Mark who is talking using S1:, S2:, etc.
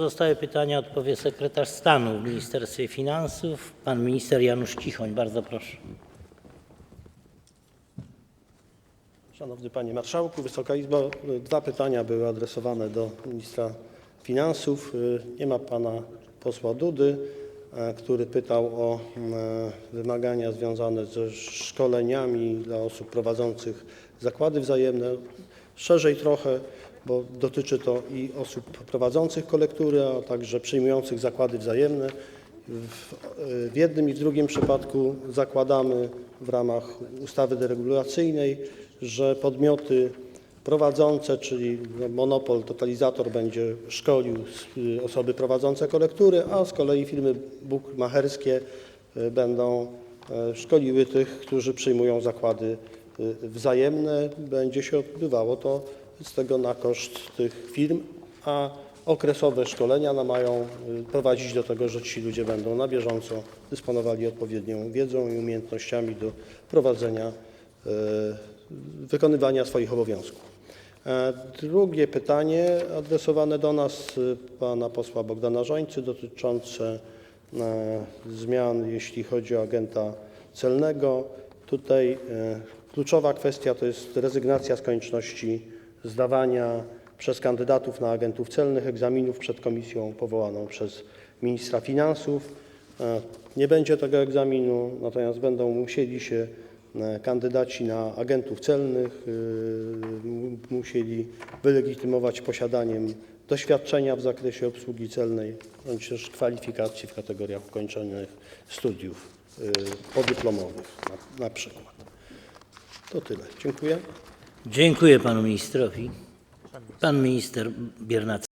S1: Pozostałe pytania odpowie sekretarz stanu w Ministerstwie Finansów, pan minister Janusz Cichoń. Bardzo proszę.
S2: Szanowny Panie Marszałku, Wysoka Izbo, dwa pytania były adresowane do ministra finansów. Nie ma pana posła Dudy, e, który pytał o e, wymagania związane ze szkoleniami dla osób prowadzących zakłady wzajemne. Szerzej trochę, bo dotyczy to i osób prowadzących kolektury, a także przyjmujących zakłady wzajemne. W, jednym i w drugim przypadku zakładamy w ramach ustawy deregulacyjnej, że podmioty prowadzące, czyli no, monopol, totalizator będzie szkolił s- osoby prowadzące kolektury, a z kolei firmy bukmacherskie y, będą e, szkoliły tych, którzy przyjmują zakłady y, wzajemne. Będzie się odbywało to z tego na koszt tych firm, a okresowe szkolenia no, mają y, prowadzić do tego, że ci ludzie będą na bieżąco dysponowali odpowiednią wiedzą i umiejętnościami do prowadzenia, y, wykonywania swoich obowiązków. E, Drugie pytanie adresowane do nas y, pana posła Bogdana Żońcy dotyczące e, zmian, jeśli chodzi o agenta celnego. Tutaj e, kluczowa kwestia to jest rezygnacja z konieczności zdawania przez kandydatów na agentów celnych egzaminów przed komisją powołaną przez ministra finansów. E, Nie będzie tego egzaminu, natomiast będą musieli się e, kandydaci na agentów celnych m- musieli wylegitymować posiadaniem doświadczenia w zakresie obsługi celnej bądź też kwalifikacji w kategoriach ukończonych studiów podyplomowych na przykład. To tyle. Dziękuję.
S1: Dziękuję panu ministrowi. Pan minister Biernacki.